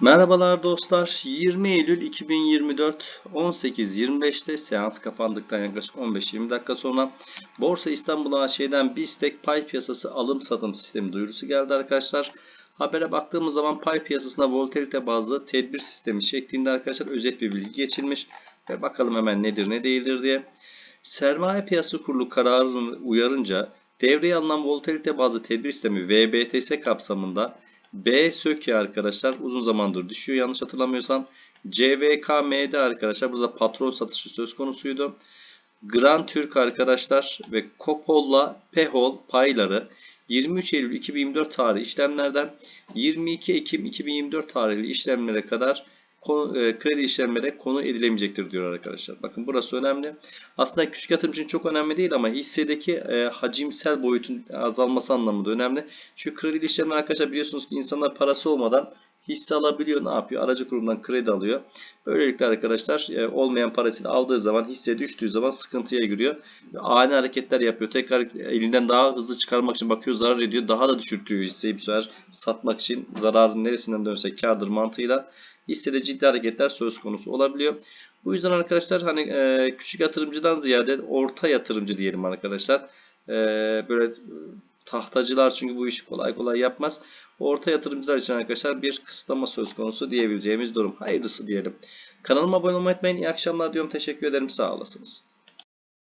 Merhabalar dostlar. 20 Eylül 2024 18.25'te seans kapandıktan yaklaşık 15-20 dakika sonra Borsa İstanbul AŞ'den BISTEK pay piyasası alım satım sistemi duyurusu geldi arkadaşlar. Habere baktığımız zaman pay piyasasına volatilite bazlı tedbir sistemi şeklinde arkadaşlar özet bir bilgi geçilmiş. Ve bakalım hemen nedir ne değildir diye. Sermaye Piyasası Kurulu kararını uyarınca devreye alınan volatilite bazlı tedbir sistemi VBTS kapsamında B söke arkadaşlar uzun zamandır düşüyor yanlış hatırlamıyorsam. CVKM'de arkadaşlar burada patron satışı söz konusuydu. Grand Türk arkadaşlar ve Kopol'la Pehol payları 23 Eylül 2024 tarihi işlemlerden 22 Ekim 2024 tarihli işlemlere kadar e, kredi işlemlere konu edilemeyecektir diyor arkadaşlar. Bakın burası önemli. Aslında küçük yatırım için çok önemli değil ama hissedeki e, hacimsel boyutun azalması anlamında önemli. Çünkü kredi işlemler arkadaşlar biliyorsunuz ki insanlar parası olmadan hisse alabiliyor. Ne yapıyor? Aracı kurumdan kredi alıyor. Böylelikle arkadaşlar e, olmayan parasını aldığı zaman hisse düştüğü zaman sıkıntıya giriyor. Ani hareketler yapıyor. Tekrar elinden daha hızlı çıkarmak için bakıyor zarar ediyor. Daha da düşürtüyor hisseyi bir sefer satmak için zararın neresinden dönse kardır mantığıyla hissede ciddi hareketler söz konusu olabiliyor. Bu yüzden arkadaşlar hani e, küçük yatırımcıdan ziyade orta yatırımcı diyelim arkadaşlar. E, böyle tahtacılar çünkü bu işi kolay kolay yapmaz. Orta yatırımcılar için arkadaşlar bir kısıtlama söz konusu diyebileceğimiz durum. Hayırlısı diyelim. Kanalıma abone olmayı unutmayın. İyi akşamlar diyorum. Teşekkür ederim. Sağ olasınız.